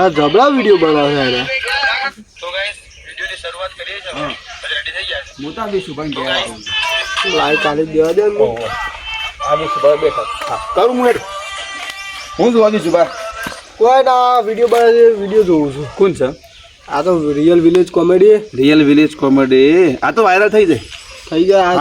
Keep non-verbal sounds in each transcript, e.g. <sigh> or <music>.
આ જબડા વીડિયો બનાવે છે તો ગાઈસ વિડિયોની શરૂઆત કરીએ છીએ. થઈ ગયા. હું લાઈવ ચાલી દેવા દે ને. આવી શુભા બેઠા. હા. કરું હું હું જોવા દઈશું બા કોઈ ના વીડિયો બનાવે છે વીડિયો જોઉં છું. કોણ છે? આ તો real village comedy real village comedy આ તો વાયરલ થઈ જાય. થઈ ગયા.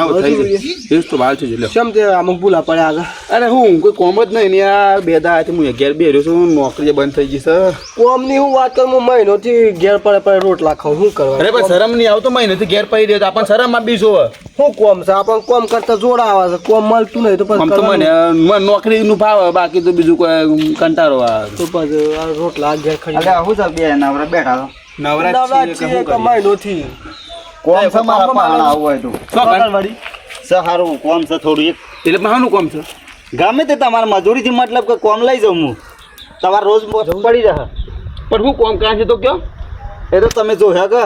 છો જ તો બહાર છે લ્યો કેમ તે અમુક ભૂલા પડે આગળ? અરે હું કોઈ કોમ જ નહીં ને યાર. બે દા હું અગિયાર બે રહ્યો છું. નોકરી બંધ થઈ ગઈ છે. કોમની હું વાત કરું હું મહિનોથી ઘેર પડે પડે રોટલા ખાઉં. શું કરવા? અરે ભાઈ શરમ નહીં આવતો મહિનેથી ઘેર પડી રહ્યો તો આપણને શરમ આપી શું શું કોમ છે? આપણને કોમ કરતા જોડા આવે છે. કોમ મળતું નહીં તો પછી તો મને નોકરી નું નોકરીનું ભાવે બાકી તો બીજું કોઈ કંટાળો આવે. તો પછી રોટલા ઘેર ખાઈ હું છે બે નવરા બેઠા તો નવરા છીએ કે મહિનોથી? કોમ છે મારા આવું? હોય તો. પકડવાળી. સહારું કોમ છે થોડું એક. એટલે મારું કોમ છે? ગમે તે તમારા મજૂરીથી મતલબ કે કોમ લઈ જાઉં હું. તમારે રોજ પડી રહે. પણ હું કોમ કાં છે તો કયો? એ તો તમે જોયા કે?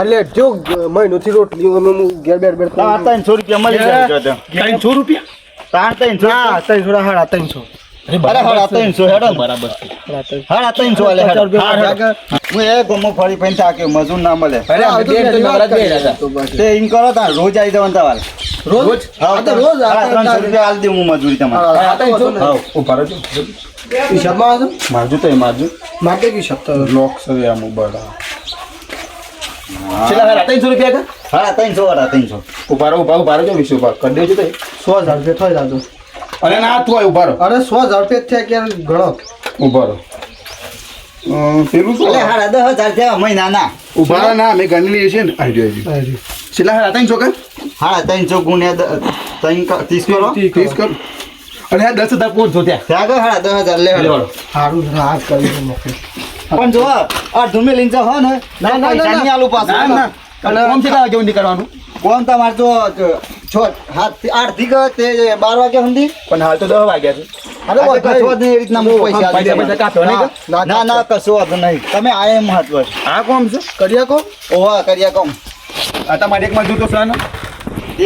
એટલે જો મહિનોથી રોટલી અમે હું ઘેર બેર બેર ત્રણ ત્રણસો રૂપિયા મળી જાય. ત્રણસો રૂપિયા? ત્રણ ત્રણસો? સાડા ત્રણસો. ના હાડા ત્રણસો અરે હાડા ત્રણસો હેડો. બરાબર હાડા ત્રણસો. હાડા. ત્રણસો આલે પચાસ હેડો. હા. હું એ ગમો ફરી ફરી થાક્યો મજૂર ના મળે. અરે હા, અમે તો બે તો પહેલી નવરા વાત જ બે કરી રહ્યા તો. તે એમ કરો તા રોજ આવી જવાનું તમારે રોજ? હા તો રોજ આ ત્રણસો રૂપિયા આલી દઉં હું મજૂરી તમારે. હા, ત્રણસો ને. હા. ઊભા રહેજો. હિસાબમાં આવે મારજો તો એ મારજો. માટે કે હિસાબ લોક છે આમ બડા છેલ્લા હારા ત્રણસો રૂપિયા કે ત્રણસો વાળા ત્રણસો. ઊભા રહો ઊભા ઊભા રહેજો વીસ ઊભા કરી દેજો તો સો હજાર રૂપિયા થઈ જાજો. અરે ના તું હોય ઊભા અરે સો હજાર રૂપિયા થયા ક્યારે? ગણો ઊભા રહો. અમ, પેલું શું? હાડા દસ હજાર થયા મહિના ના ઊભા રહો ના મેં ગણી લઈએ છે ને. આઈડિયો આઈડિયો છેલ્લા હારા ત્રણસો કે હાડા ત્રણસો ગુણ્યા દ- ત્રણ ત્રીસ કરો? ત્રીસ કર. અને આ દસ હજાર પૂરતો ત્યાં ત્યાં આગળ હાડા દસ હજાર લેવા સારું હાથ કરી પણ જો અડધું મેં લઈને હો ને. ના, ના, પૈસા ના. આલું પાછું. ના ના. કોમ કેટલા વાગે કરવાનું? કોણ તમારે તો જો, છ હાથ આઠથી તે બાર વાગ્યા સુધી પણ હાલ તો દસ વાગ્યા છે અરે કશો વાંધો નહીં, એ રીતના હું પૈસા પૈસા પૈસા કાપ્યો નહીં ના, ના ના કશો વાંધો નહીં તમે આ એમ મહત્વ. આ કોમ છે કરી શકો ઓવા કર્યા કોમ આ તમારે એક મજૂર તો છે ને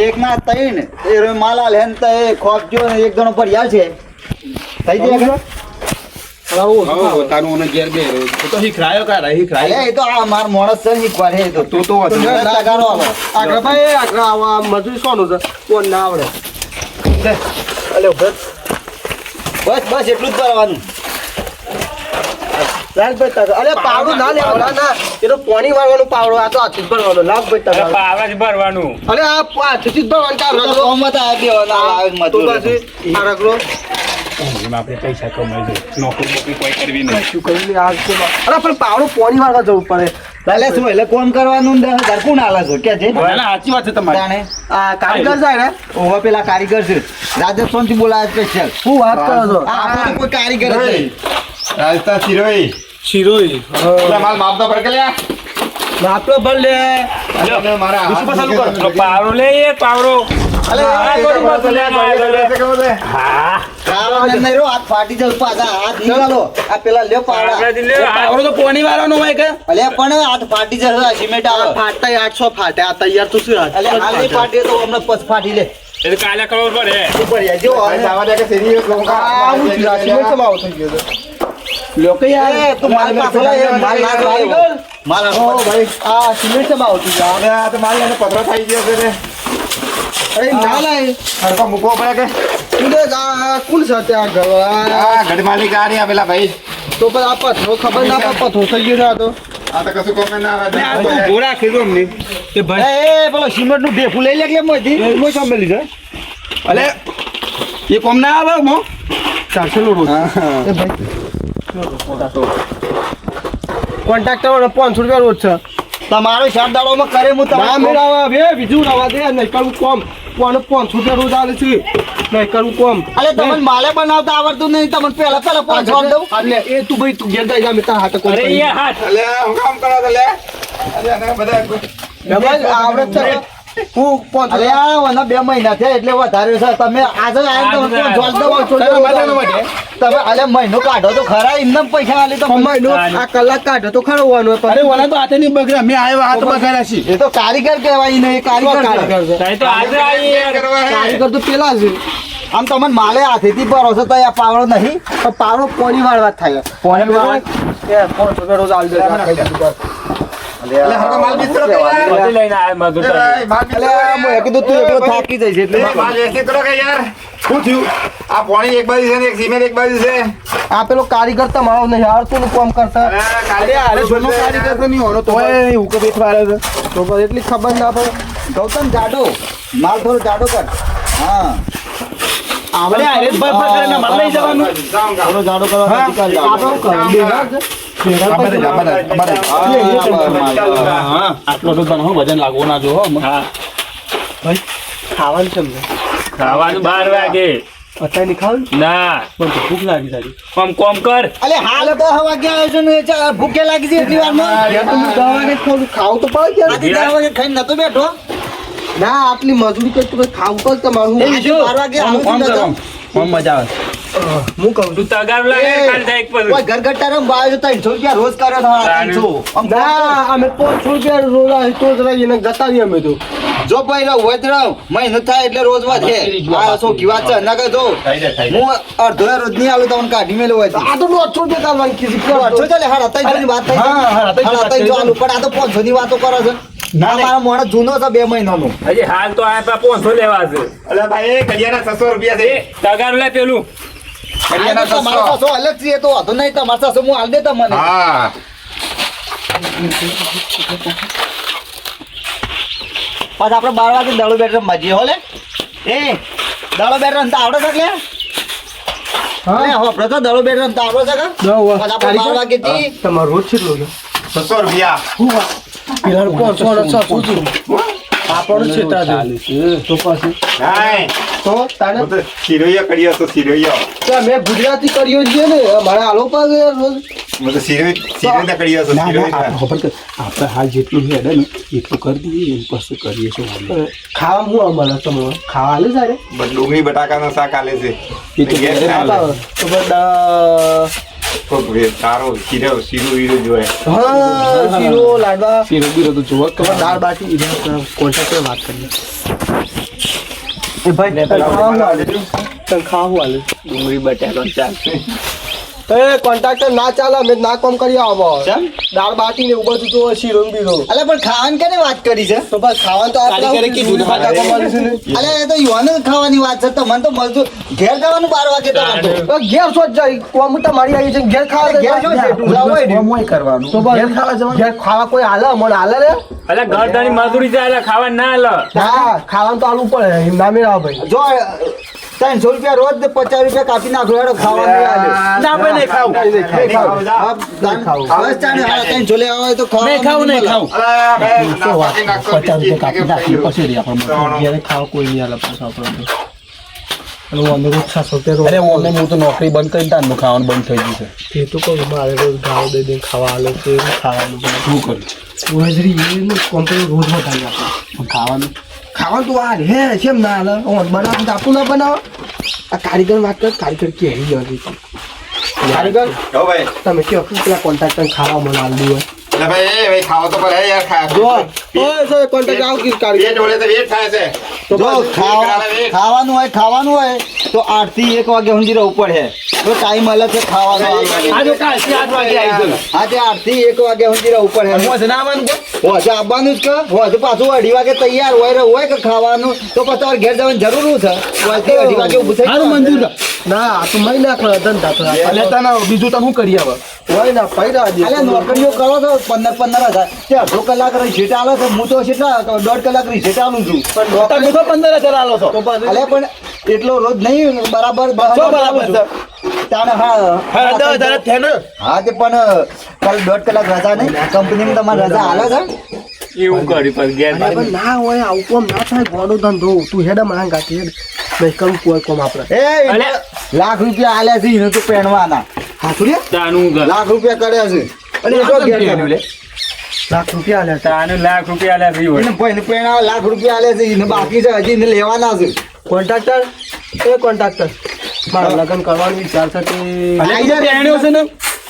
એક ના ત્રણ એ માલા લેન તો એ ખોપજો એક જણો પડ્યા છે થઈ જાય તારું ઘેર બે તો તો કા કારા અરે એ તો આ માર માણસ છે ને તો. તો તો. આગળ ભાઈ આગળ આવા. મજૂરી સોનું છે. કોણ ના આવડે? લે. અલે ઊભો. બસ બસ એટલું જ કરવાનું. લાલ ભાઈ તારે અરે પાવડું ના લેવા ના ના. એ તો પાણી વાળવાનું પાવડો આ તો હાથથી જ ભરવાનો. લાવ ભાઈ તારે પાવડા જ ભરવાનું. અરે આ હાથથી જ ભરવાનું. તાર તો રગડો કોમમાં તો આ દેવાના, આવે તો મજૂર. આ રગડો એમાં આપણે પૈસા કમાઈ જાય નોકરી નોકરી કોઈ કરવી નહીં. શું કરી આ અરે પણ પાવડો પાણી વાળવા જવું પડે. એટલે શું એટલે કોમ કરવાનું ને હજાર કોણ આલે છે? કે છે? ના, ના, સાચી વાત છે તમારી. આ કારીગર ને? ઓવા પેલા કારીગર છે. રાજસ્થાનથી બોલાવે સ્પેશિયલ શું વાત કરો છો? આપણે કોઈ કારીગર જ નહીં. રાજસ્થાન શિરોઈ. શિરોઈ માલ માપતા પડકે લ્યા? આપડે ભર લે. મારા ચાલુ કરો. પાવડો લે એ પાવડો અલે, આ લે. હા. હાથ ફાટી હાથ નીકાળો. પેલા લે, આ તો પોણી વાળાનો હોય કે? અલ્યા પણ હાથ ફાટી જશે સિમેન્ટ આવે. ફાટતા આઠસો ફાટે આ તૈયાર તો શું રાત હાલ નહીં ફાટી તો હમણાં પછ ફાટી લે. એ કાલે કરવો પડે. ઉપર જો હવે દે કે શેરી લોકો થઈ ગયું યાર તું માલ ના. માલ ઓ ભાઈ આ સિમેન્ટ છે આવું તું ગયું? આ તો મારી એને પથરો થઈ ગયો છે રે. અરે ના લાય. હરખો મૂકવો પડે કે? તું કોણ છે ત્યાં ઘર આ આ ઘડ માલિક આ રહ્યા પેલા ભાઈ. તો પછી આ પથરો ખબર ના પડે પથરો થઈ ગયો હતો આ તો. આ તો કશું કોમે ના આવે. આ તો ઊભો રાખી દો અમને. કે ભાઈ. એ એ પેલો સિમેન્ટનું ઢેફું લઈ લે કે મોથી મોય સામે લીધા. અલે એ કોમ ના આવે મો ચારસો નો રોજ એ ભાઈ. કોન્ટ્રાક્ટર વાળો પાંચસો રૂપિયા રોજ છે. તમારો સાત દાડોમાં કરે હું તમારે મેળાવા બે બીજું રવા દે નહીં કરવું કોમ. કોને પાંચસો રૂપિયા રોજ આવે છે? નહીં કરવું કોમ. અરે તમને માલે બનાવતા આવડતું નહીં તમને પહેલા પેલા પાંચ સો દઉં. એટલે એ તું ભાઈ તું ઘેર જાય જા, મેં હાથે કોમ અરે એ હાથ. હું કામ કરો તો લે. અરે બધા એમાં છે. બે મહિના થયા એટલે વધારે છે. તમે આજે તમે અલે મહિનો કાઢો તો ખરા એમને પૈસા આલી તો કમાઈનો આ કલાક કાઢો તો ખરો અરે ઓલા તો હાથે નહીં બગડ્યા મેં આવ્યો હાથ બગાડ્યા છે. એ તો કારીગર કહેવાય ને એ કારીગર કારીગર? તો પેલા છે આમ તમને માલે હાથેથી ભરો છો તો આ પાવડો નહીં તો પાવડો પોણી વાળવા વાત થાય. પોણી વાળવા? રોજ આ ખાઈ જતું બસ. એટલે હવે માલ બીજો કરો યાર. બધી લઈને આયા મજૂર એ, તમે. માલ બીજો અલ્યા, મેં કીધું તું એકલો થાકી જઈશ એટલે. એ, માલ વ્યવસ્થિત કરો કે યાર. શું થયું? આ પાણી એક બાજુ છે ને એક સિમેન્ટ એક બાજુ છે. આ પેલો કારીગર તમારો નહીં આવડતું નું કામ કરતા. કારીગર તો નહીં હોનો તો તોય બેઠવા આવ્યો તો એટલી ખબર ના પડે. ગૌતમ જાડો. માલ થોડો જાડો કર. હા. આપણે આરે બફર કરીને માલ લઈ જવાનું. થોડો જાડો કરો. આટલો તો તને વજન લાગવો ના જો ખાવાનું છે? ખાવાનું બાર વાગે અત્યારે નહીં ખાવાનું ના પણ ભૂખ લાગી તારી કોમ કોમ કર અલે હાલ તો હવા ગયા આવ્યો છે ને ભૂખે લાગી છે એટલી વારમાં યાર, તો ખાવું તો પડે કે આથી દસ વાગે ખાઈને નતો બેઠો ના આટલી મજૂરી કરતું તું ખાવું તો તમારું હું આજે બાર વાગે આવું છું. હું કહું છું? તગાર લાગે કાલ થાય એક કોઈ ઘરગથ્થા રમ બાયો તો 300 રૂપિયા રોજ કરે. 300. ના અમે પાંચસો રૂપિયા રોજ આ તો જરા એને ને ગતા રહીએ અમે તો. જો ભાઈ હોય તો મહિનો થાય એટલે રોજ વધે આ સો કી વાત છે. ના કહો હું અડધો રોજ નહીં આલું તમને કાઢી મેલો હોય આ તો દોઢસો રૂપિયા કાલવાની કીધી અડધો ચાલે હા ત્રણસો ની વાત થઈ હા, ત્રણસો ત્રણસો આલું પણ આ તો પાંચસો ની વાતો કરો છો. ના મારા મોડા જૂનો છે બે મહિનાનો. હજી હાલ તો આ પોનસો લેવા છે. અલ્યા ભાઈ એ કડિયાના 600 રૂપિયા છે. તગાર લે પેલું. કડિયાના આ તો તમારા 600. પાછો અલગ છે તો હતો નહીં તમારા પાછો હું હાલ દેતા મને. હા. પાછા આપણે બાર વાગે દડો બેટ મજી હો લે. એ દડો બેટ રમતા આવડે છે લે હા બેટ રમતા આવડે છે પાછા આપણે બાર વાગે થી તમારો રોજ છે? 600 રૂપિયા. પેલા પાંચસો ને છસો છું આપણો છેતરા છે. તો પછી. હાય તો તાને તો સિરોયો કર્યો તો સિરોયો તો મે ગુજરાતી કર્યો છે ને મારા આલો પાસે રોજ. હું તો સિરોય સિરોય કર્યો તો સિરોય આપણે ખબર કે આપણે હાલ જેટલું હેડે ને એટલું કરી દઈએ એમ પછી કરીએ છો ખાવા હું અમારે તમને ખાવા લે સારે ડુંગળી બટાકાનો શાક આલે છે. તો બધા સારો શીરો શીરો વીરો જોએ હા શીરો લાડવા. શીરો બીરો તો જોવો તો દાળ બાટી કોન્ટ્રાક્ટર વાત કરીએ એ ભાઈ તને ખાવા આલે. ડુંગળી બટાકો ચાલશે એ કોન્ટ્રાક્ટર ના ચાલે અમે ના કામ કરી આવો. ચમ? દાળ બાટી ને એવું બધું તો શીરો બીરો. અલે પણ ખાવાની કેને વાત કરી છે? તો બસ ખાવાનું તો આપણે કારીગરે કીધું ને બાટા કમાવાનું છે ને. અલે એ તો યુવાને ખાવાની વાત છે. તો મને તો મજદૂર ઘેર જવાનું બાર વાગે તો તો ઘેર સો જાય. કોમ મારી આવી છે ઘેર ખાવા ઘેર? હોય. તો ઘેર ખાવા કોઈ હાલે? મને હાલે રે? અલે મજૂરી ખાવા ના લે હા ખાવાનું તો આલવું પડે. નામે ના ભાઈ જો ત્રણસો રૂપિયા રોજ પચાસ રૂપિયા કાપી નાખો હેડો ખાવાનું ના ભાઈ નહીં ખાવું. નહીં ખાવું. હા, નહીં ખાવું. બસ ચાલે, હા, ત્રણસો લેવા હોય તો ખાવાનું નહીં મળે. અલા, બે પચાસ રૂપિયા કાપી નાખીએ પછી દે આપણે ત્રણ. કોઈ નહીં અલગ પાછું આપણે હું રોજ રોજ તો નોકરી બંધ કરી તારનું ખાવાનું બંધ થઈ ગયું છે. એ તો કહું મારે રોજ ગાવ દઈ દઈને ખાવા હાલે છે ખાવાનું. શું કરું કંપની રોજ વધારી આપે ખાવાનું? ખાવાનું તો આ હે કેમ ના હાલે ઓન બનાવ આપણું ના બનાવો. આ કારીગર વાત કર કારીગર કે હરી જવા કારીગર તમે કયો પેલા કોન્ટ્રાક્ટર ખાવા મને હાલ દઉં અલા ભાઈ એ ભાઈ ખાવો તો પડે યાર ખા જો ઓય સર કોન્ટ્રાક્ટર આવ કી કાઢી એ ઓલે તો વેટ થાય છે. તો જો ખાવાનું હોય ખાવાનું હોય તો આઠથી એક વાગે સુધી રહેવું પડે. તો ટાઈમ અલગ છે ખાવાનો આજે આ જો કાલથી આઠ વાગે આવી ગયો. આજે 8 થી એક વાગે સુધી રહેવું પડે. મોસે ના આવવાનું કે? હોજે આવવાનું જ કે? હોજે પાછું અઢી વાગે તૈયાર હોય ને હોય કે ખાવાનું? તો પછી તમારે ઘેર જવાની જરૂર છે? હોજથી અઢી વાગે ઊભું થઈ સારું મંજૂર ના આ તો મહિના ધંધા તો. એટલે તને બીજું તમે કરી હવે? હોય ના પૈડા અલ્યા નોકરીઓ કરો છો પંદર પંદર હજાર. તે અઢો કલાક રિસેટ આલો છો હું તો કેટલા દોઢ કલાક રિસેટ આલું છું. તમે તો પંદર હજાર આલો છો. તો અલ્યા પણ એટલો રોજ નહીં બરાબર બરાબર તાણે હા હા દસ હજાર થયા ને. હા તે પણ કાલે દોઢ કલાક રજા નહીં. કંપનીમાં તમારે રજા આલે છે? એવું કરી ના હોય આવું કોમ ના થાય ગોડો ધંધો. તું હેડ માંગ કાઢી હેડ. નહીં કરું કોઈ કોમ આપણે એ લાખ રૂપિયા આલ્યા છે એને તો પહેણવાના. લાખ રૂપિયા કર્યા છે. અને એ તો ઘેર લાખ રૂપિયા લાખ રૂપિયા છે એને લાખ રૂપિયા આલ્યા છે એને બાકી છે હજી એને લેવાના છે. કોન્ટ્રાક્ટર? એ કોન્ટ્રાક્ટર. મારા લગ્ન કરવાનો વિચાર છે કે અલ્યા, છે ને?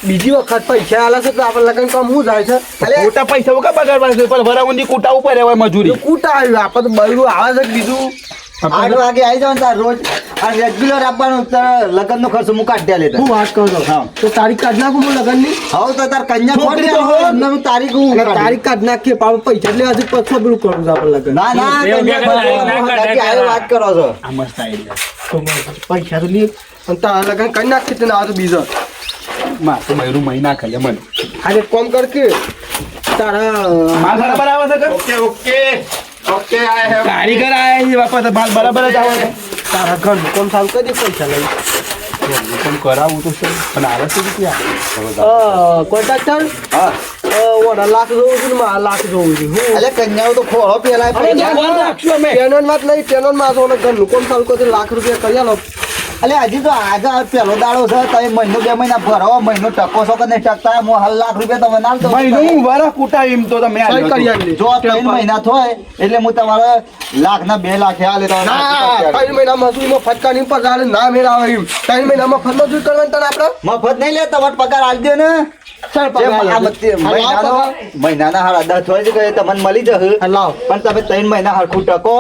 બીજી વખત પૈસા આલે છે તો આપણે લગ્ન કામ શું જાય છે? ખોટા પૈસા વગર બગાડવાના છે પણ વરાવંદી કૂટા ઉપર રહેવાય મજૂરી. કૂટા આવ્યું આપણે તો બૈરું આવે છે બીજું? આઠ વાગે આવી જાવ તાર રોજ આ રેગ્યુલર આપવાનું તાર લગ્નનો ખર્ચો હું કાઢી લેતા હું વાત કરું છું. હા. તો તારીખ કાઢ નાખું હું લગનની? હવે તો તાર કન્યા ખોટી હોય. હું તારીખ હું. તારીખ કાઢ નાખીએ. પાપ પૈસા એટલે હજુ પછી પેલું કરું છું આપણે લગ્ન. ના ના કન્યા ના વાત કરો છો. આ મસ્ત આઈડિયા પૈસા તો લઈએ અને તાર લગન કરી નાખીએ તને આ તો બીજો. માં તો મયુરું મહિના ખાલે મને આજે કોમ કર કે તારા માલ બરાબર છે ઓકે ઓકે. ઓકે આય હે કારીગર આયા છે બાપા તો માલ બરાબર જ આવે તારા ઘરનું કામ સારું કરી પૈસા લઈ. પણ કરાવવું તો છે પણ આવે છે કે ક્યાં? કોન્ટ્રાક્ટર હા. ઓર્ડર લાખ જોવું છું ને લાખ જોવું છું. હું એટલે કન્યાઓ તો ખોળો પેલા અરે ના, ના, રાખશું અમે. ટેનોનમાં નહીં ટેનોનમાં તો ઘરનું કામ સારું કરી લાખ રૂપિયા કરી આલો. એટલે હજી તો આગળ પેલો દાડો છે તમે મહિનો બે મહિના ભરો મહિનો ટકો છો કે નહીં ટકતા? હું હાલ લાખ રૂપિયા તમે ના મહિનો મહિનું વરસ કૂટા એમ તો તમે જો ત્રણ મહિના થાય એટલે હું તમારે લાખ ના બે લાખ હાલે ત્રણ મહિનામાં શું ફટકા નહીં પર ના મેળ આવે એમ. ત્રણ મહિનામાં ફરમજૂરી કરવાનું તને આપણે? મફત નહીં લે તમારે પગાર આલી દે ને. હા, મહિનાનો હાડા દસ હોય છે કે તમને મળી જશે. હા, પણ તમે ત્રણ મહિના હરખું ટકો.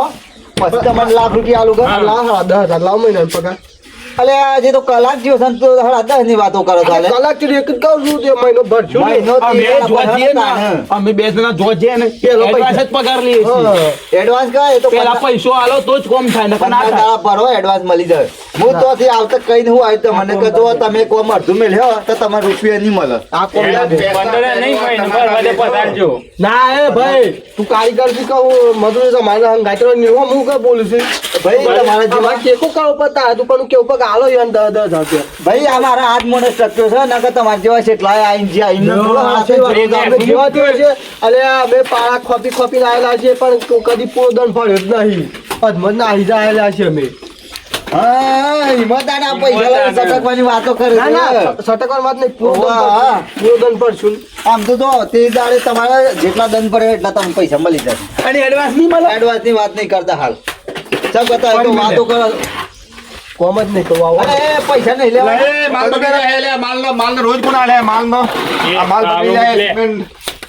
પછી તમને લાખ રૂપિયા આલુ કરો લાખ દસ હજાર. લાવ મહિના પગાર. અલે આજે તો કલાક જેવો છે ને તો હાડા દસની વાતો કરો છો કલાકથી એક જ કહું છું? તે મહિનો ભરશું. મહિનો અમે જોજે ને અમે બે જણા જોજે ને પેલો એડવાન્સ પૈસા. જ પગાર લઈએ છીએ. એડવાન્સ કહે એ તો પેલા પૈસો આલો તો જ કોમ થાય ને પણ આ પંદર ભરો એડવાન્સ મળી જાય. હું તો થી આવતા કઈ હું આવ્યું તો મને કે તમે કોમ અડધું મેલ્યો તો તમારે રૂપિયા નહીં મળે. આ કોમ. પંદરે નહીં મહિને ભરવા પધારજો ના એ ભાઈ. તું કારીગરથી કહું મજૂરી તો મારા હંગાઈ નહીં હું કે બોલું છું. ભાઈ તમારા જેવા કે કેકો કામ પતા તારા તું પણ કેવું પગ આલો યન દસ દસ હજાર ભાઈ આ મારા હાથ મોને સ્ટ્રક્ચર છે નકર તમારા જેવા કેટલા આઈને જે આઈને થોડો હાથે જેવા જેવાતી છે. અલે અમે પાળા ખોપી ખોપી લાયેલા છે પણ કદી પોદન ફળ્યો જ નહીં. અધમત ના આવી છે અમે. પૈસા સટકવાની વાતો કરે ના ના સટકવાની વાત નહીં વાહ. પોદન પડશું આમ તો જો તે દાડે તમારે જેટલા દંડ પડે એટલા તમને પૈસા મળી જશે અને એડવાન્સ નહીં મળે? એડવાન્સની વાત નહીં કરતા હાલ. સબ બતા તો વાતો કરો. કોમ જ નહીં કરવું આવો. અરે પૈસા નહીં લેવા. માલ બગડી લે માલ નો માલ નો રોજ કોણ આલે માલ નો આ માલ બગડી જાય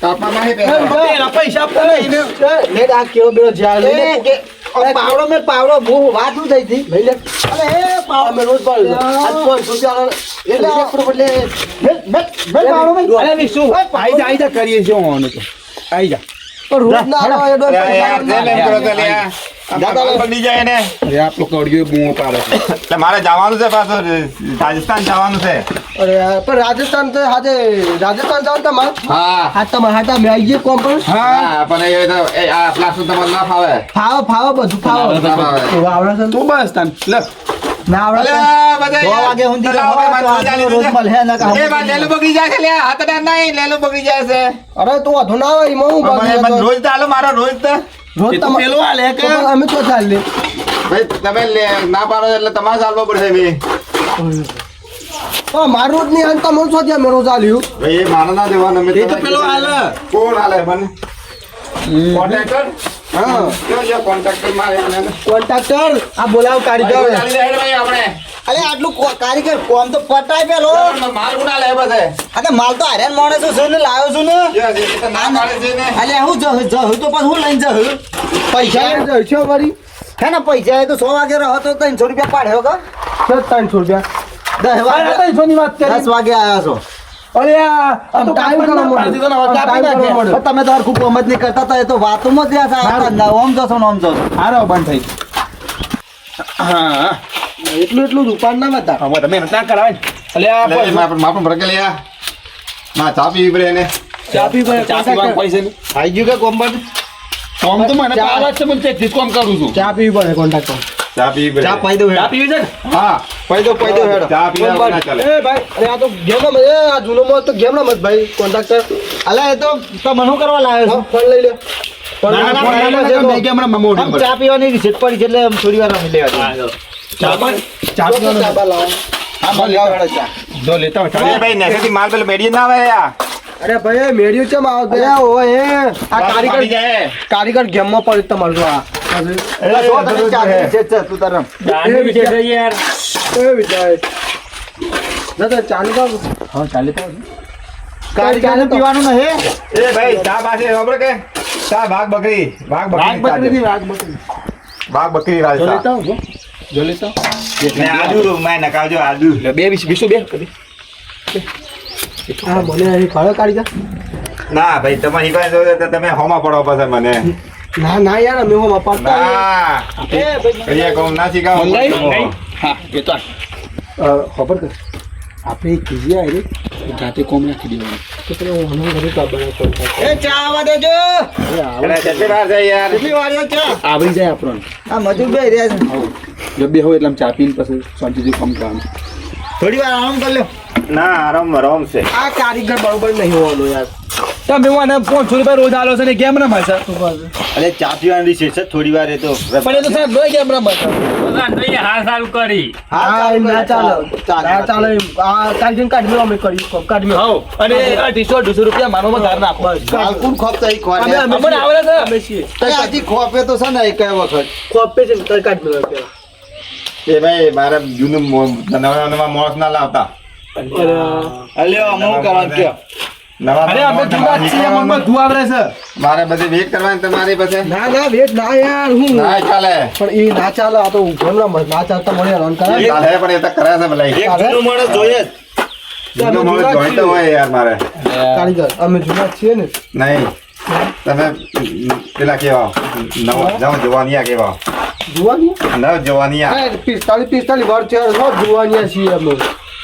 તાપમાન નહીં પૈસા આપતા નહીં ને. લે આ કેવો બેરો જ્યાં લે કે પાવડો મેં પાવડો હું વાત શું થઈ હતી? લઈ લે. અરે એ પાવડો. મેં રોજ પાડે આજ પાંચસો રૂપિયા એટલે એટલે લે. મેં મેં મેં પાવડો મેં અરે વિશુ આઈ જા આઈ જા કરીએ છીએ હું તો. આઈ જા. પણ રોજ ના આવે એટલે મારે જવાનું છે પાછું રાજસ્થાન જવાનું છે. અરે પણ રાજસ્થાન તો આજે રાજસ્થાન જાવ તમારે હા. હા તમે હાટા મેં આવી કોમ પણ હા. પણ એ તો એ આ પ્લાસ્ટર તમારે ના ફાવે. ફાવો ફાવો બધું ફાવે. આવડે છે તું બસ તાન લે. ના આવડે છે? અલે, બધા સો યાર. વાગે સુધી તો લાવો ભાઈ, તો મારે આજનો રોજ રોજ મળે ને કાં એ ભાઈ, લેલું બગડી જાય છે લે હાથડા નહીં લેલું બગડી જાય છે. અરે તું વાંધો ના આવે એમાં હું પણ મને- બાકી મને રોજ તો હાલો મારો રોજ તો રોજ પેલો કે? અમે તો ચાલે ભાઈ તમે ના પાડો એટલે તમારે ચાલવો પડશે હા મારું રોજ નહીં આનતા મને શું મેં રોજ આલ્યું ભાઈ એ મારે ના દેવાનું અમે તો પેલો હાલે. કોણ હાલે મને? કોન્ટ્રાક્ટર? હા. કોન્ટ્રાક્ટર? આ બોલાવ કાઢી ભાઈ આપણે. અરે આટલું કો- કારીગર કોમ તો પટાય પેલો. માલ ગુના લે બધે. અને માલ તો હારે માણસો છે ને લાવ્યો છું ને. જે અલે હું જહ જહ તો પણ હું લઈને જહ. પૈસા લઈને જઈશું અમારી હે ને પૈસા એ તો સો વાગે રહો તો ત્રણસો રૂપિયા પાડ્યો કે? ત્રણસો રૂપિયા. દસ વાગે ત્રણસો ની વાત કરી. દસ વાગે આવ્યા છો. અરે તમે તો હરખું કોમ જ નહીં કરતા તો એ તો વાતોમાં જ રહ્યા હતા ઓમ જશો ને ઓમ જશો. હારો બંધ થઈ હા. એટલું એટલું દુકાન ના બતા હવે તમે ના કરાવે એટલે આ માપન માપન ભરકે લે આ. ના ચા પીવી પડે એને. ચા પી પડે ચા પીવા પૈસા. આવી ગયું કે કોમ કોમ તો મને તો જ છે મને ચેકથી કોમ કરું છું. ચા પીવી પડે કોન્ટ્રાક્ટર ચા પીવી પડે. ચા પાઈ દો ચા પીવી છે ને? હા. પાઈ દો પાઈ દો હેડો. ચા પીવા ના ચાલે. એ ભાઈ અરે આ તો ગેમ રમે એ આ જૂનો માં તો ગેમ રમત ભાઈ. કોન્ટ્રાક્ટર અલા એ તો તમે શું કરવા લાવ્યો હા, ફોન લઈ લે ચા પીવાની રિસેટ પડી છે એટલે થોડી વાર લેવા ચા અરે ભાઈ મેળ્યું છે કારીગર ગેમમાં પડે તમારું આ. ચાલુ હા, ચાલે પીવાનું નહીં. એ ભાઈ ચા પાસે કે. ચા ભાગ બકરી? વાઘ બકરી બકરી ની વાઘ બકરી. વાઘ બકરી જો રાજતા લેતા આવો, જો. લેતા આવો. ને આદુ મેં નખાવજો આદુ. એટલે બે વીસો બે. હા મને ફાળો કાઢી ના ભાઈ તમે જોયો તો તમે હોમાં પડો પછી મને. ના ના યાર અમે હોમા પાડતા ના. કડિયા કોમ ના શીખાવો હા એ તો ખબર કર આપણે કીધી આ રે. જાતે કોમ નાખી દેવાનું. પેલો હું ઘરે તો બનાવતો એ ચા આવા દેજો. અરે અરે કેટલી વાર જાય યાર. કેટલી વાર છે ચા? આવી જાય આપણને. આ મજૂર બે રહ્યા છે. જો બે હોય એટલે આમ ચા પીને પછી શાંતિથી કામ કામ થોડી વાર આરામ કરી લો ના આરામ આરામ છે. આ કારીગર બરોબર નહીં હોવાનો યાર. તમે મને પાંચસો રૂપિયા રોજ આલો છે ને કેમ રમાય છે અરે ચા પીવાની છે સર થોડી વાર એ તો પણ એ તો સાહેબ રોજ કેમ રમાય છે હા એમ ના ચાલે. ના ચાલે આ કારીગર કાઢી અમે કરી કાઢી મેળવો. અને અઢીસો અઢીસો રૂપિયા માનો માં ધાર નાખો. કાલકુન ખોપતા ઈ ખોરે. અમે અમે અમને આવડે છે? અમે છીએ. હજી ખોપે તો છે ને એક વખત ખોપે છે ને કાઢી મેળવો એ ભાઈ મારે જૂનું નવા ના લાવતા. અલ્યો અમુક કરવાનું? કયો? નવા અરે અમે જુદા છીએ આવડે છે. મારે બધી વેટ કરવાની તમારી પાસે? ના ના વેટ ના યાર હું ના ચાલે. પણ એ ના ચાલે આ તો ઘરના ના ચાલતા મને હેરાન કરે ચાલે પણ એ તો કરે છે ભલાઈ એક જૂનું માણસ જોઈએ જ. માણસ જોઈતો હોય યાર મારે. કારીગર અમે જૂના છીએ ને. નહીં. તમે પેલા કેવા? નવ નવ જવાનિયા કેવા? જુવાની નવ જવાનિયા. પિસ્તાલીસ પિસ્તાલીસ વર્ષ જુવાનિયા છીએ અમે.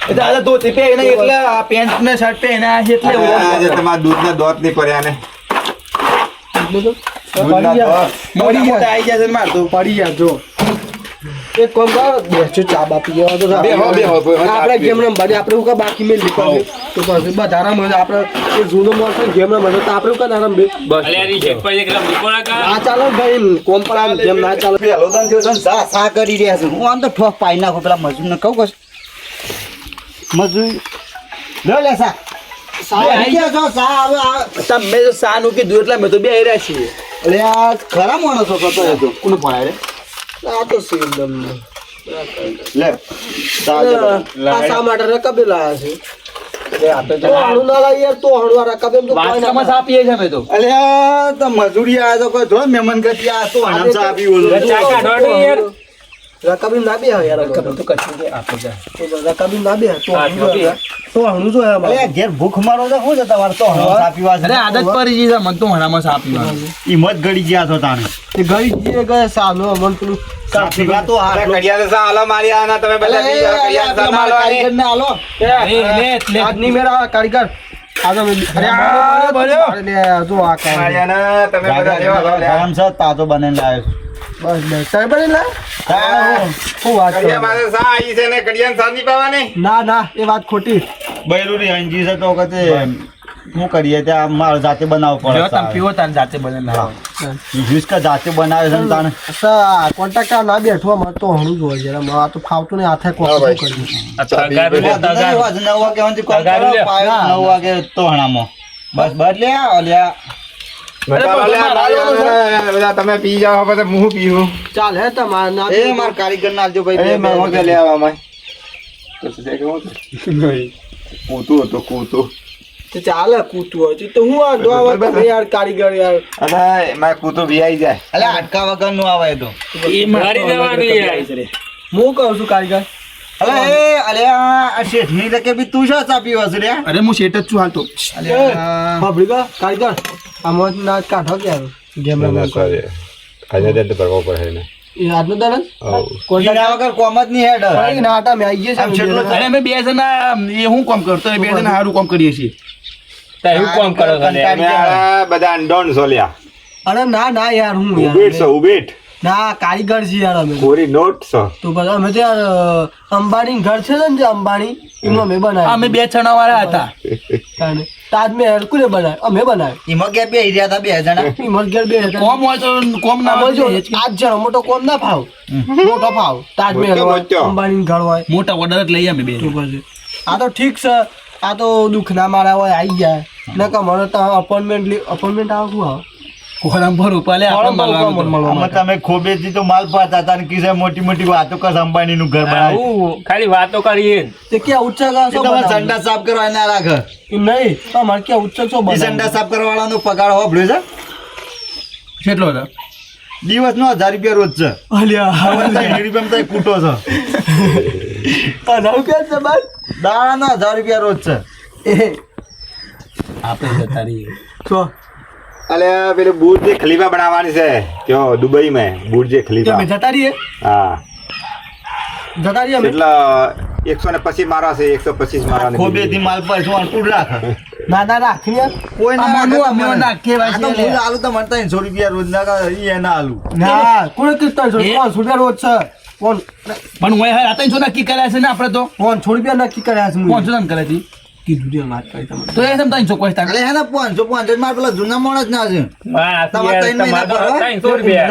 એટલે આજે ધોતી પહેરીને એટલે આ પેન્ટ ને શર્ટ પહેર્યા છે એટલે આજે તમારા દૂધ? ના દોત. નહીં પડ્યા ને ને ના ના ચાલે ભાઈ કોમ પર આમ ગેમ ના ચાલે. ને કરી રહ્યા છે. હું આમ તો ઠોક પાઈ નાખું પેલા મજૂરને કહું કશ. મજૂર લો લે સા. તો સાનું કીધું એટલે મેં તો બે રહ્યા છીએ. આ ખરા માણસો કતો એ તો. કોને ભણાય રે? આ તો સીન લે. સા માટે રકબે લાયા છે? તો ના તો તો ના અમે તો. તો મજૂરી આ તો કોઈ જો મહેમાન ગતિ આ તો રકાબી ના બે યાર તો કશું કે આપણે જાય રકાબી ના બે તો હણું તો હણું જો આ ઘેર ભૂખ મારો ને શું જતા વાર તો હણામ સાપી વાસ અરે આદત પડી જી મન મને તો હણામાં સાપી વાસ ઈ મત ગળી ગયા તો તાણે. એ ગઈ જઈએ ગયા સાનો મન પેલું સાપી પીવા તો અરે કડિયા સા આલો મારી આના તમે બધા કડિયા સા ના મેરા કારીગર. આ તો મેં- અરે આ બન્યો અરે લે, કારીગર. તમે બધા જેવા લો. લે. તાજો બને લાવ્યો બસ બસ. તમે બની લા? શું વાત કરો? કડિયા સા આવી છે ને કડિયાને સા નહીં પાવાની? ના ના એ વાત ખોટી. બૈરુની અંજી છે તો વખતે શું કરીએ ત્યાં મારે જાતે બનાવવું જો તમે પીવો તાન જાતે બને જ્યુસ કે જાતે બનાવે છે ને સા કોન્ટ્રાક્ટર ના બેઠવા મને તો હણું જોઈએ જરા. મારે તો ફાવતું નહીં હાથે વાગે કોલ કરો, પાયો નવ વાગે તો હણામાં બસ બસ લે આ. લે, તમે પી જાઓ પછી હું પીવું ચાલ હે તમારે ના એ માર કારીગર ના આવજો ભાઈ એ મેં તો કે હું <laughs> નહીં. કૂતું હતો કૂતું. તો ચાલે કૂતું હોય તો હું આ દોવા બરાબર. યાર કારીગર યાર. અને મારે કૂતું બી જાય. અલે આટકા વગરનું આવે એ તો હું કહું છું કારીગર? અલે એ આ શેઠની તકે બી તું શા ચા પીવા છે રે? અરે હું શેટ જ છું હાલ તો. કારીગર. આમાં ના કાઢો કે ગેમ રમવા કોઈ. આજે દર્દ ભરવો પડે ને એ આજનો દાડો એના વગર કોમ જ નહીં હેડ. ના આટા મેં અમે બે જણા એ હું કોમ કરતો એ બે જણા હારું કોમ કરીએ છીએ. કોમ આ બધા ડોન સોલ્યા. અરે ના ના યાર હું ઉબેટ છો યાર ઉબેટ ના કારીગર છે યાર અમે. કોરી નોટ છો? તો બસ અમે તો યાર અંબાણી ઘર છે ને જે અંબાણી એમાં અમે બનાવ્યું અમે બે જણા વાળા હતા. તાજમહેલ કોને બનાવ્યું? અમે બનાવ્યું. એમાં કે બે રહ્યા હતા બે જણા. એમાં ઘેર બે હતા. કોમ હોય તો કોમ ના હોય તો આજ જણો મોટો કોમ ના ફાવ. મોટો ફાવ. તાજમહેલ હોય અંબાણી ઘર હોય. મોટા ઓર્ડર જ લઈએ અમે બે. આ તો ઠીક છે. આ તો દુઃખ ના મારા હોય આવી જાય નકા મને તો અપોઇન્ટમેન્ટ અપોઇન્ટમેન્ટ આવું આવે? કોરમ ઉપાલે તો. માટે. તમે ખોબેથી તો માલ પાતા હતા ને મોટી મોટી વાતો કર અંબાણી નું ઘર બનાવ્યું ખાલી વાતો કરીએ. તે ક્યાં ઉચ્ચક આ તમે સંડા સાફ કરવા ના રાખ. નહીં નહીં અમારે ક્યાં ઉચ્ચક છો ઈ સંડા સાફ કરવા વાળાનો પગાર હોભળ્યો છે કેટલો હતો? દિવસનો હજાર રૂપિયા રોજ છે. અલ્યા હવે કૂટો છો. હજાર રૂપિયા છે બસ? દાડાનો હજાર રૂપિયા રોજ છે. એ. આપણે જતા રહીએ. તો અલે પેલું બુર્જ ખલીફા બનાવવાની છે. કયો? દુબઈ માં બુર્જ ખલીફા. જતા રહીએ. હા. જતા રહીએ એટલે એકસો ને પચીસ મારા છે એકસો પચીસ મારવાની ખોબેથી માલ પર શું અનકૂળ રાખ? ના ના કોઈ ના આ માનું અમે ના કેવાય છે આલું તો મળતા ત્રણસો રૂપિયા રોજ ના ઈ એના આલુ. ના કોણ એ? પાંચસો રૂપિયા રોજ છે? કોણ? પણ હું રાતે ત્રણસો નક્કી કર્યા છે ને આપણે તો? પાંચસો રૂપિયા નક્કી કર્યા છે મુએ. પાંચસો તને કરે છે. કીધું રે વાત કરી તમે તો એ તમે ત્રણસો કોઈ તાણ એટલે હે ને પાંચસો પાંચસો માર પેલા જૂના માણસ ના છે. તમારે ત્રણ મહિના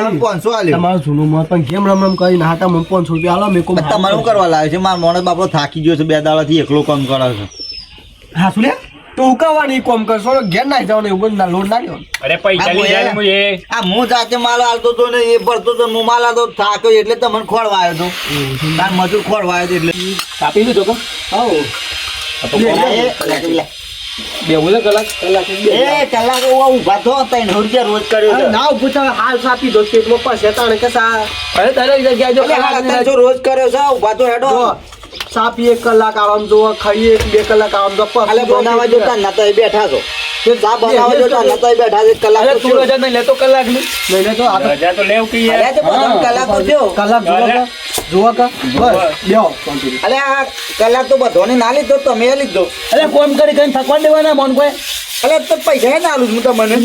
તમે પાંચસો આલ્યો. તમારું જૂનું મત પણ કેમ રમ રમ કરીને હાટા મને પાંચસો રૂપિયા આલો મેં કહું તમારે શું કરવા લાગે છે? મારો માણસ બાપડો થાકી ગયો છે બે દાડાથી એકલો કામ કરે છે. હા શું લે? તો ઉકાવાની કોમ કરશો ઘેર નાખી જવાનું એવું ના લોડ ના લેવાનું. અરે પૈસા બોયા. ને મુએ. આ હું જાતે માલ આલતો તો ને એ ભરતો તો હું માલ આલતો થાક્યો એટલે તમને ખોળવા આવ્યો તો તાર મજૂર ખોળવા આવ્યો તો એટલે કાપી લીધો કો બે બોલે કલાક કલાક એ કલાક એવા થો ત્રણ રૂપિયા રોજ કર્યો ના ઉભું હાલ સાપી દો પેટમાં પાસે તાણે કે સા અરે જગ્યાએ જો કલાક રોજ કર્યો છે ઊભા તો હેડો. સાપી એક કલાક આવામ જો ખાઈએ એક બે કલાક આવામ જો અલે બનાવવા જોતા નતા બેઠા છો. ચા બનાવવા જોતા નતા બેઠા છે કલાક તું રજા નહીં લેતો કલાકની લઈને તો આ રજા તો લેવ કે યાર. તે બધાને કલાક કા કા. બસ અલે આ કલાક તો બધોને ના લીધો તમે લીધો. અરે કોમ કરી કરીને થકવા દેવાના મોન કોઈ. અલે તો પૈસા હે ના આલું હું તમને.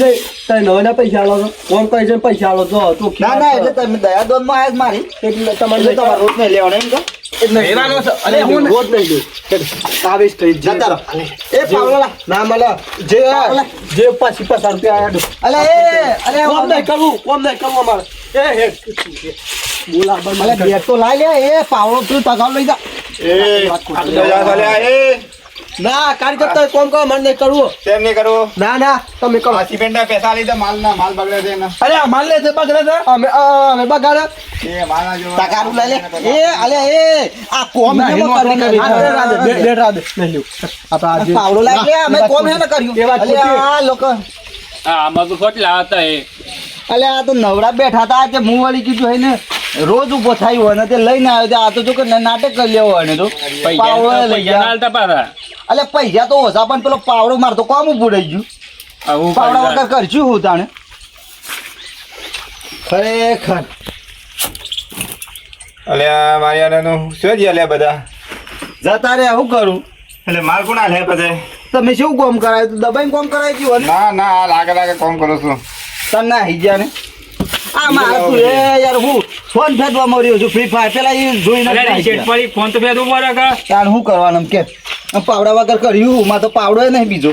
તઈ નવા ના પૈસા આલો છો. કોમ કરી છે પૈસા આલો જો તો ના ના એટલે તમે દયા દોનમાં આયા જ મારી. એટલે એટલે તમારે તમારે રોજ નહીં લેવાનો એમ તો લેવાનો છે અરે હું રોજ નહીં દે તાવીસ થઈ જતા રહો. એ પાવલા ના મળે જે જે પાછી પચાસ રૂપિયા આયા અલે એ અલે કોમ નહીં કરવું કોમ નહીં કરવું અમારે. એ હે બોલા મને બેટ તો લાઈ લે એ પાવળો તું તગાવ લઈ જા. એ આ તો જા સાલ્યા, એ. ના કારીગર તો કોમ કરો મને નહીં કરવું. કેમ નહીં કરવું? ના ના તમે કરો. આ સિમેન્ટના પૈસા લીધા માલના માલ બગડે છે એના. અરે આ માલ લે છે બગડે છે. અમે અમે બગાડે. એ માલા જો તકારું લઈ લે. એ અલે એ આ કોમ ના, કેમ એનો કરવાનું આપણે કર્યું? કરી. રાધે, રાધે, બે- બે રાધે. નહીં લેવું. આપણે આ આજે- પાવડો લાઈ લે અમે કોમ હે ને કર્યું. એ વાત અલે આ લોકો હા તો ખોટલા હતા એ. અલે આ તો નવરા બેઠા હતા કે મું વાળી કીધું હે ને રોજ ઊભો થાય હોય ને તે લઈને આવ્યો તે આ તો જો કે નાટક કરી લેવો હોય ને તો. પૈસા પાવડો લઈ પૈસા ના ગયા. પાછા. અલે પૈસા તો ઓછા પણ પેલો પાવડો મારતો કોમ ઉભું રહી ગયું. આવું પાવડા વગર કરશું હું તાણે. ખરેખર. અલ્યા મારી આનાનું શું જ અલ્યા બધા? જતા રે હું કરું? એટલે માલ કોણ લે પછી તમે શું કોમ કરાયું? તું દબાઈને કોમ કરાવી ગયું ને ના ના આ લાગે લાગે કોમ કરો છું. તને ના ગયા ને? આ મારે એ યાર હું ફોન ફેંકવા મર્યો છું. ફ્રી ફાયર પેલા એ ફોન તો ફેરવું પડે કે? તાણ શું કરવાનું કે? પાવડા વગર કર્યું. માં તો પાવડો નહીં બીજો.